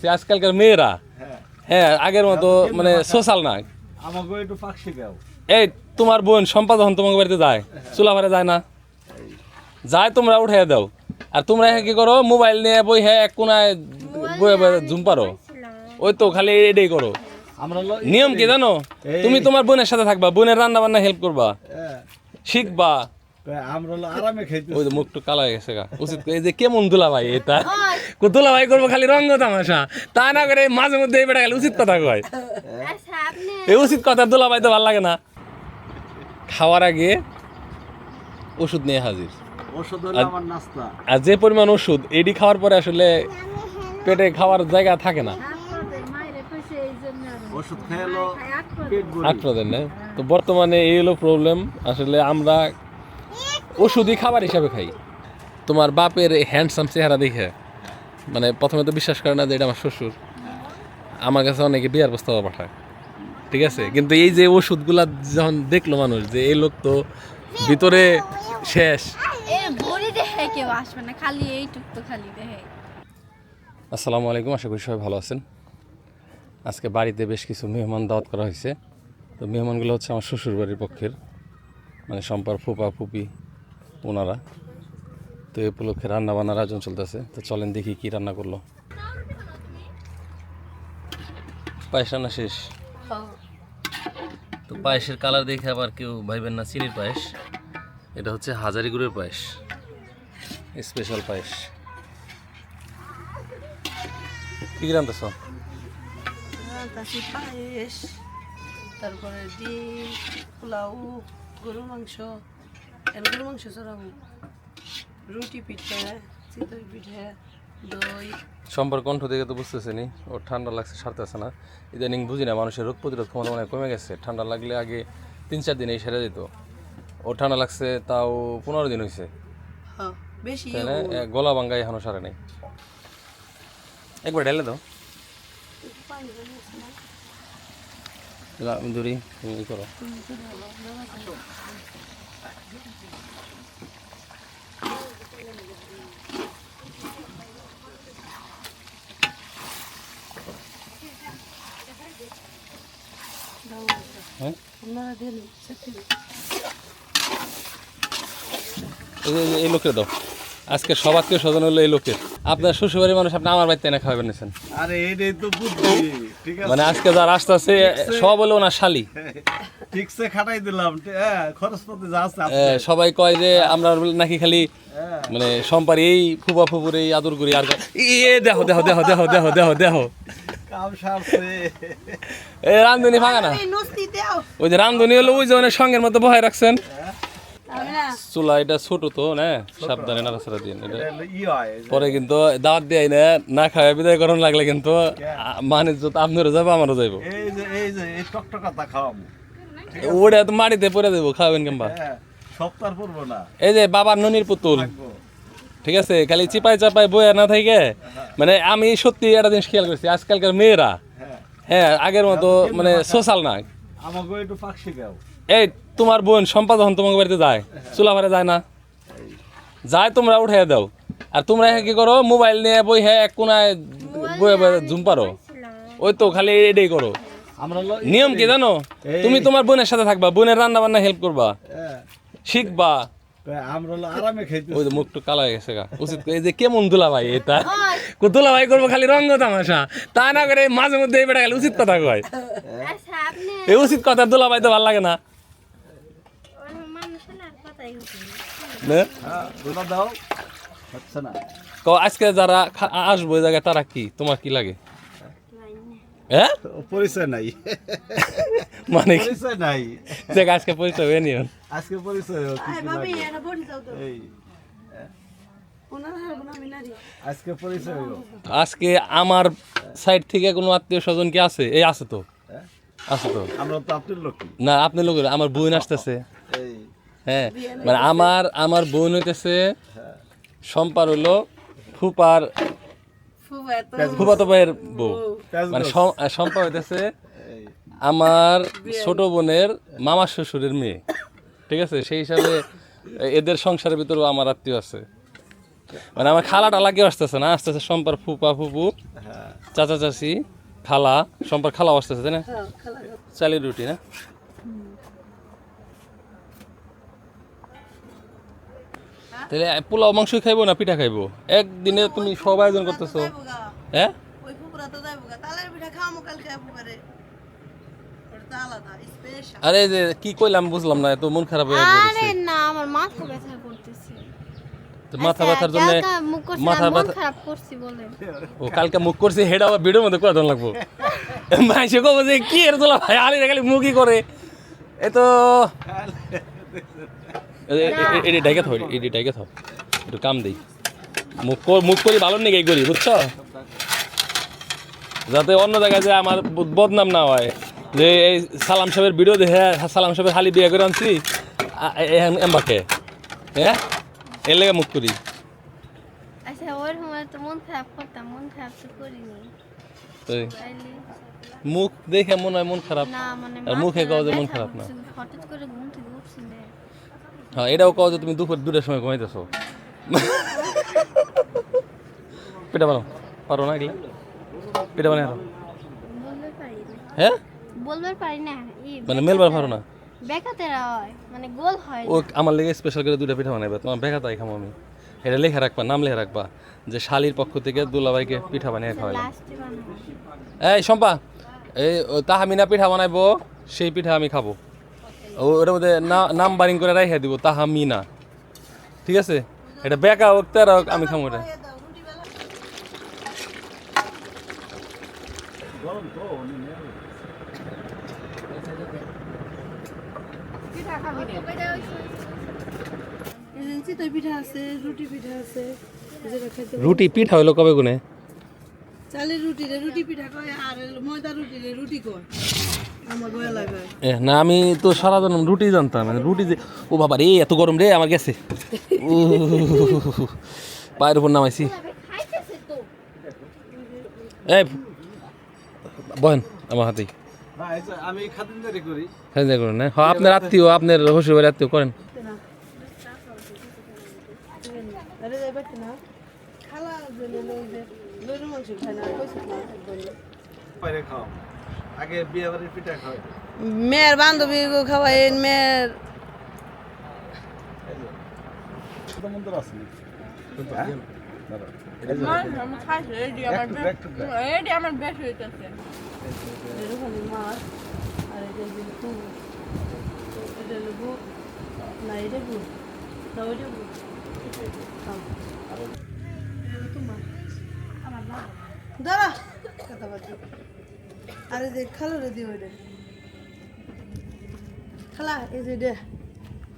যে আজকালকার মেয়েরা হ্যাঁ। হ্যাঁ আগের মতো মানে সোশ্যাল নাই। আমাকে একটু শিখাও। এই তোমার বোন সম্পাদ হন তোমাকে বাড়িতে যায় চুলা ভারে যায় না। যায় তোমরা উঠাই দাও। আর তোমরা হ্যাঁ কি করো মোবাইল নিয়ে বই হ্যাঁ এক কোনায় বই জুম পারো। ওই তো খালি এটাই করো। নিয়ম কি জানো? তুমি তোমার বোনের সাথে থাকবা বোনের রান্না বান্না হেল্প করবা। হ্যাঁ, শিখবা। আমরা আরামে খাইতে ওই যে মুখটু কালা হয়ে গেছে গা। উচিত এই যে কেমন দুলা ভাই এটা? দুলা ভাই করব খালি রঙ্গ তামাশা। তা না করে মাঝে মধ্যে এই বেটা গেলে উচিত কথা কয়। আচ্ছা এই উচিত কথা দুলা ভাই তো ভালো লাগে না। খাওয়ার আগে ওষুধ নিয়ে হাজির। ওষুধ হলো আমার নাস্তা। আর যে পরিমাণ ওষুধ এডি খাওয়ার পরে আসলে পেটে খাওয়ার জায়গা থাকে না। ওষুধ খেলো খাই পেট ভরি। আপনাদের তো বর্তমানে এই হলো প্রবলেম আসলে আমরা ওষুধই খাবার হিসাবে খাই। তোমার বাপের হ্যান্ডসাম চেহারা দেখে মানে প্রথমে তো বিশ্বাস করে না যে এটা আমার শ্বশুর। আমার কাছে অনেকে বিয়ার প্রস্তাব পাঠায় ঠিক আছে? কিন্তু এই যে ওষুধগুলা যখন দেখল মানুষ যে এই লোক তো ভিতরে শেষ। আসসালামু আলাইকুম আশা করি সবাই ভালো আছেন। আজকে বাড়িতে বেশ কিছু মেহমান দাওয়াত করা হয়েছে। তো মেহমানগুলো হচ্ছে আমার শ্বশুর বাড়ির পক্ষের মানে সম্পার ফুপা ফুপি ওনারা। তো এই উপলক্ষে রান্না বান্নার আয়োজন চলতেছে। তো চলেন দেখি কি রান্না করল। পায়েস রান্না শেষ? তো পায়েসের কালার দেখে আবার কেউ ভাইবেন না চিনির পায়েস। এটা হচ্ছে হাজারি গুড়ের পায়েস। স্পেশাল পায়েস। কি কি রান্নাছ তাছি পায়েস, তারপরে ডিম, পোলাও, গরুর মাংস। এর মাংস চড়াবো রুটি পিঠে চিতই পিঠে দই। সম্পর্ক কণ্ঠ দেখে তো বুঝতেছে নি। ওর ঠান্ডা লাগছে সারতেছে না। ইদানিং বুঝি না মানুষের রোগ প্রতিরোধ ক্ষমতা অনেক কমে গেছে। ঠান্ডা লাগলে আগে তিন চার দিনেই সেরে যেত। ওর ঠান্ডা লাগছে তাও পনেরো দিন হয়েছে হ্যাঁ বেশি গলা ভাঙ্গা এখনও সারে নেই। একবার ঢেলে দাও। দূরি করো। এই লোকের দাও আজকে সবার কেউ স্বজন হলো এই লোকের। আপনার শ্বশুরবাড়ির মানুষ আপনি আমার বাড়িতে এনে খাওয়াবেন নিছেন আরে এইটাই তো বুদ্ধি। ঠিক আছে। মানে আজকে যার সব হলো ওনার শালি। ঠিকসে খাটাই দিলাম হ্যাঁ যা আছে সবাই কয় যে আমরা নাকি খালি মানে সম্পার এই ফুপা ফুপুর এই আদর করি আর এ দেখো দেখো দেখো দেখো দেখো দেখো দেখো। এ রামধনি ফাঁকা না? এই নস্তি দাও। ওই যে রামধনি হলো ওই যে অনেক সঙ্গের মতো বহাই রাখছেন। চুলা এটা ছোট তো না সাবধানে নাড়াচাড়া দিন এটা এটা হলো ই হয় পরে কিন্তু দাওয়াত দেয় না না খাওয়া বিদায় করণ লাগলে কিন্তু মানে যত আপনারও যাব আমারও যাইব। এই যে এই যে এই টকটকাতা খাওয়াবো। ওটা তো মাটিতে পরে দেবো খাওয়াবেন কেমবা? হ্যাঁ সপ্তাহ পড়ব না। এই যে বাবার ননির পুতুল। ঠিক আছে খালি চিপাই চাপাই বইয়া না থাকে মানে আমি সত্যি একটা জিনিস খেয়াল করছি আজকালকার মেয়েরা হ্যাঁ। হ্যাঁ আগের মতো মানে সোশ্যাল নাই। আমাকে একটু পাক শিখাও। এই তোমার বোন সম্পাদ হন তোমাকে বাড়িতে যায় চুলা ভারে যায় না? যায় তোমরা উঠাই দাও। আর তোমরা হ্যাঁ কি করো মোবাইল নিয়ে বই হ্যাঁ এক কোনায় বই জুম পারো। ওই তো খালি এটাই করো। নিয়ম কি জানো? তুমি তোমার বোনের সাথে থাকবা বোনের রান্না বান্না হেল্প করবা শিখবা। তো আমরা হলো আরামে খাইতে ওই যে মুখটু কালা হয়ে গেছে উচিত এই যে কেমন দুলা ভাই এটা দুলা ভাই করব খালি রঙ্গ তামাশা। তা না করে মাঝে মধ্যে এই বেটা গেলে উচিত কথা কয়। আচ্ছা এই উচিত কথা দুলা ভাই তো ভালো লাগে না? হ্যাঁ দুটা দাও হচ্ছে না। ক আজকে যারা আসব ওই জায়গায় তারা কি? তোমার কি লাগে? হ্যাঁ? তো পরিচয় নাই। মানে কি? পরিচয় নাই। দেখ আজকে পরিচয় হয়ে নিও। আজকে পরিচয় আজকে পরিচয় আজকে আমার সাইড থেকে কোনো আত্মীয় স্বজন কি আছে? এই আছে তো। হ্যাঁ? আছে তো। আমরা তো আপনার লোক না আপনি লোক আমার বোন আসতেছে। হ্যাঁ মানে আমার আমার বোন হইতেছে সম্পার হলো ফুপার ফুপাতো ভাইয়ের বউ। মানে। সম্পা হইতেছে আমার ছোট বোনের মামা শ্বশুরের মেয়ে। ঠিক আছে? সেই হিসাবে এদের সংসারের ভিতরেও আমার আত্মীয় আছে। মানে আমার খালাটা কেউ আসতেছে না আসতেছে সম্পার ফুপা ফুপু চাচা চাচি খালা সম্পর্ক খালা আসতেছে তাই না? হ্যাঁ। চালের রুটি না? তাহলে পোলাও মাংস খাইবো না পিঠা খাইবো? একদিনে তুমি সব আয়োজন করতেছো। হ্যাঁ? আরে যে কি কইলাম বুঝলাম না এত মন খারাপ হয়ে আরে না আমার মাথা ব্যথা করতেছে। তো মাথা ব্যথার জন্য কালকা মুখ করছি মাথা ব্যথা খারাপ করছি বলে। ও কালকে মুখ করছে হেড আবার ভিডিওর মধ্যে কয়জন লাগবো? মাইসে কব যে কি এর তোলা ভাই আলি খালি মুখই করে। এ তো এটি ডাইকে থাও এটি ডাইকে থাও একটু কাম দেই। মুখ মুখ করি ভালো নেই করি বুঝছ? যাতে অন্য জায়গায় যে আমার বদনাম না হয়। যে এই সালাম সাহেবের ভিডিও দেখে সালাম সাহেবের খালি বিয়ে করে আনছি এম্বাকে হ্যাঁ এর লেগে মুখ করি। আচ্ছা মুখ দেখে মনে হয় মন খারাপ। মানে আর মুখে যে মন খারাপ না। হঠাৎ করে ঘুম থেকে হ্যাঁ এটাও কও যে তুমি দুপুর দুটার সময় ঘুমাইতেছো। পিঠা বানাও। পারো না এগুলা? পিঠা বানাই হ্যাঁ? বলতে পারি না। মানে মেলবার পারো না? বেকাতে হয় মানে গোল হয় ও আমার লেগে স্পেশাল করে দুটা পিঠা বানাইবা। তোমার বেকা তাই খামো আমি। এটা লেখা রাখবা নাম লেখা রাখবা যে শালির পক্ষ থেকে দুলাভাইকে পিঠা বানিয়ে খাওয়াইলাম এই শম্পা এই তাহামিনা পিঠা বানাইবো সেই পিঠা আমি খাব। ওটার মধ্যে না- নাম বারিং করে রাইখা দিব তাহামিনা। ঠিক আছে? এটা বেকা হোক তেরা হোক আমি খাব এটা। রুটি পিঠা হইল কবে গুনে? চালের রুটি রে রুটি পিঠা কয় আর ময়দা রুটি রে রুটি কয়? না আমি তো সারা জন্ম রুটি জানতাম মানে রুটি যে ও বাবা রে এত গরম রে আমার গেছে। পায়ের উপর নামাইছি। এই বহেন আমার হাতেই। হ্যাঁ যাই করুন হ্যাঁ আপনার আত্মীয় আপনার শ্বশুর বাড়ির আত্মীয় করেন। আরে আগে বিয়ে বাড়ির পিঠা খাও মেয়ের বান্ধবী খাওয়াই মেয়ের নাকি? হ্যাঁ? দাঁড়াও। আমি খাইছি এডি আমার একটু- একটু দেখ। এডি আমার বেশ হইতেছে। এরকমই মাছ আর এটা যে গুড় এটা হলো গুড় না এটা গুড় না ওইটা গুড় খাও। এটা হলো তোমার দাঁড়া। কথা বলছি। আরে যে খালো রে দিয়ে খালা এই যে